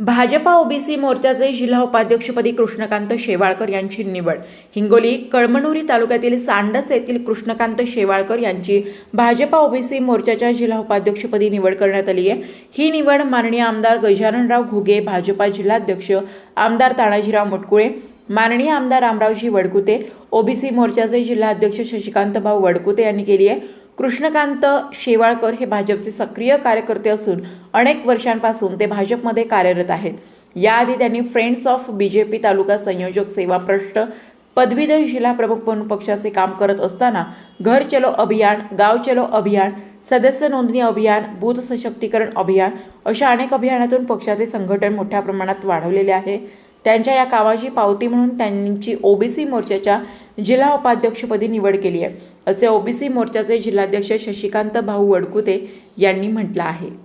Bhajpa OBC मोर्चाचे जिल्हा उपाध्यक्षपदी कृष्णकांत शेवाळकर यांची निवड. हिंगोली कळमनुरी तालुक्यातील सांडस येथील कृष्णकांत शेवाळकर यांची भाजपा ओबीसी मोर्चाच्या जिल्हा उपाध्यक्षपदी निवड करण्यात आली आहे. ही निवड माननीय आमदार गजाननराव घुगे भाजपा जिल्हाध्यक्ष आमदार तानाजीराव मुटकुळे माननीय आमदार रामरावजी वडकुते ओबीसी मोर्चाचे जिल्हाध्यक्ष शशिकांत भाऊ वडकुते यांनी केली आहे. कृष्णकांत शेवाळकर हे भाजपचे सक्रिय कार्यकर्ते असून अनेक वर्षांपासून ते भाजपमध्ये कार्यरत आहेत. याआधी त्यांनी friends of B J P तालुका संयोजक सेवा प्रश्न पदवीधर जिल्हा प्रमुख म्हणून पक्षाचे काम करत असताना घर चलो अभियान गाव चलो अभियान सदस्य नोंदणी अभियान बूथ सशक्तीकरण अभियान अशा अनेक अभियानातून पक्षाचे संघटन मोठ्या प्रमाणात वाढवलेले आहे. त्यांच्या या कामाची पावती म्हणून त्यांची ओबीसी मोर्चाच्या जिल्हा उपाध्यक्षपदी निवड केली आहे. असे ओबीसी मोर्चाचे जिल्हाध्यक्ष शशिकांत भाऊ वडकुते यांनी म्हटलं आहे.